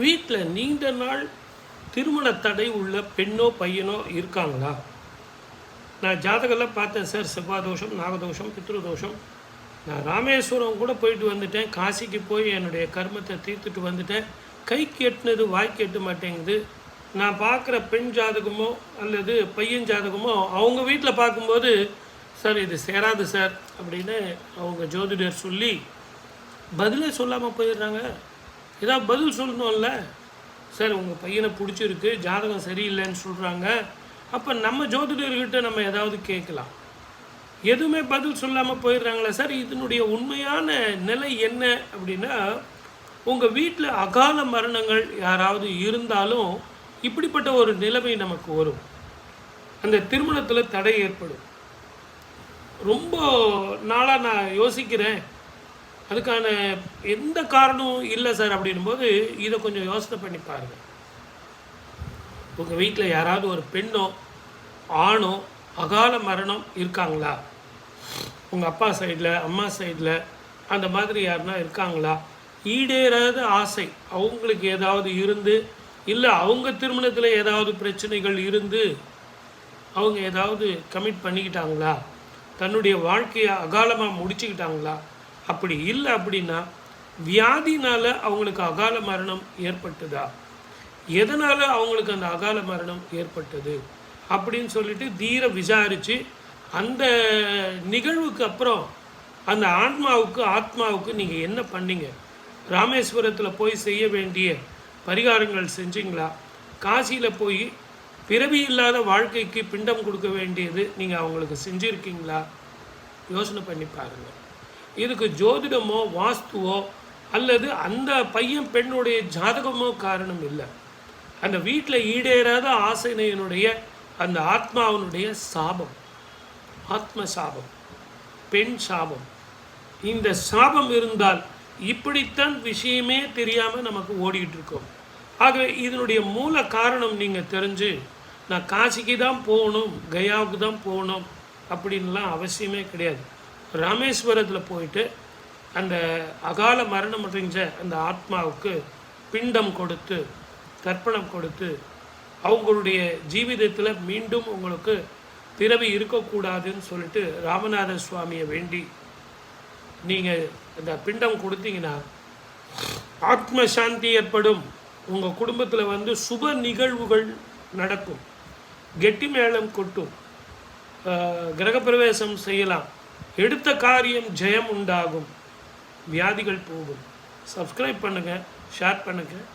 வீட்டில் நீண்ட நாள் திருமண தடை உள்ள பெண்ணோ பையனோ இருக்காங்களா? நான் ஜாதகம்லாம் பார்த்தேன் சார். செவ்வாதோஷம் நாகதோஷம் பித்ருதோஷம். நான் ராமேஸ்வரம் கூட போயிட்டு வந்துட்டேன். காசிக்கு போய் என்னுடைய கர்மத்தை தீர்த்துட்டு வந்துட்டேன். கை கெட்டினது வாய் கெட்ட மாட்டேங்குது. நான் பார்க்குற பெண் ஜாதகமோ அல்லது பையன் ஜாதகமோ அவங்க வீட்டில் பார்க்கும்போது சார் இது சேராது சார் அப்படின்னு அவங்க ஜோதிடர் சொல்லி பதிலே சொல்லாமல் போயிடுறாங்க. ஏதாவது பதில் சொல்லணும்ல? சார் உங்கள் பையனை பிடிச்சிருக்கு ஜாதகம் சரியில்லைன்னு சொல்கிறாங்க அப்போ நம்ம ஜோதிடர்கிட்ட நம்ம ஏதாவது கேட்கலாம். எதுவுமே பதில் சொல்லாமல் போயிடுறாங்களே சார் இதனுடைய உண்மையான நிலை என்ன அப்படின்னா உங்கள் வீட்டில் அகால மரணங்கள் யாராவது இருந்தாலும் இப்படிப்பட்ட ஒரு நிலைமை நமக்கு வரும். அந்த திருமணத்தில் தடை ஏற்படும். ரொம்ப நாளாக நான் யோசிக்கிறேன். அதுக்கான எந்த காரணமும் இல்லை சார் அப்படின்னும் போது இதை கொஞ்சம் யோசனை பண்ணி பாருங்கள் உங்கள் வீட்டில் யாராவது ஒரு பெண்ணோ ஆணோ அகால மரணம் இருக்காங்களா? உங்கள் அப்பா சைடில் அம்மா சைடில் அந்த மாதிரி யாருன்னா இருக்காங்களா? ஈடேறாத ஆசை அவங்களுக்கு ஏதாவது இருந்து இல்லை அவங்க திருமணத்தில் ஏதாவது பிரச்சனைகள் இருந்து அவங்க ஏதாவது கமிட் பண்ணிக்கிட்டாங்களா? தன்னுடைய வாழ்க்கையை அகாலமாக முடிச்சுக்கிட்டாங்களா? அப்படி இல்லை அப்படின்னா வியாதினால் அவங்களுக்கு அகால மரணம் ஏற்பட்டதா? எதனால் அவங்களுக்கு அந்த அகால மரணம் ஏற்பட்டது? அப்படின்னு சொல்லிட்டு தீர விசாரித்து அந்த நிகழ்வுக்கு அப்புறம் அந்த ஆன்மாவுக்கு ஆத்மாவுக்கு நீங்கள் என்ன பண்ணீங்க? ராமேஸ்வரத்தில் போய் செய்ய வேண்டிய பரிகாரங்கள் செஞ்சிங்களா? காசியில் போய் பிறவி இல்லாத வாழ்க்கைக்கு பிண்டம் கொடுக்க வேண்டியது நீங்கள் அவங்களுக்கு செஞ்சுருக்கீங்களா? யோசனை பண்ணி பாருங்கள் இதுக்கு ஜோதிடமோ வாஸ்துவோ அல்லது அந்த பையன் பெண்ணுடைய ஜாதகமோ காரணம் இல்லை. அந்த வீட்டில் ஈடேறாத ஆசைனையனுடைய அந்த ஆத்மாவினுடைய சாபம் ஆத்ம சாபம் பெண் சாபம். இந்த சாபம் இருந்தால் இப்படித்தான் விஷயமே தெரியாமல் நமக்கு ஓடிக்கிட்டு இருக்கோம். ஆகவே இதனுடைய மூல காரணம் நீங்கள் தெரிஞ்சு நான் காசிக்கு தான் போகணும் கயாவுக்கு தான் போகணும் அப்படின்லாம் அவசியமே கிடையாது. ராமேஸ்வரத்தில் போயிட்டு அந்த அகால மரணம் அடைஞ்ச அந்த ஆத்மாவுக்கு பிண்டம் கொடுத்து தர்ப்பணம் கொடுத்து அவங்களுடைய ஜீவிதத்தில் மீண்டும் உங்களுக்கு பிறவி இருக்கக்கூடாதுன்னு சொல்லிட்டு ராமநாத சுவாமியை வேண்டி நீங்கள் அந்த பிண்டம் கொடுத்தீங்கன்னா ஆத்ம சாந்தி ஏற்படும். உங்கள் குடும்பத்தில் வந்து சுப நிகழ்வுகள் நடக்கும். கெட்டி மேளம் கொட்டும். கிரகப்பிரவேசம் செய்யலாம். எடுத்த காரியம் ஜெயம் உண்டாகும் வியாதிகள் போகும். சப்ஸ்கிரைப் பண்ணுங்கள் ஷேர் பண்ணுங்கள்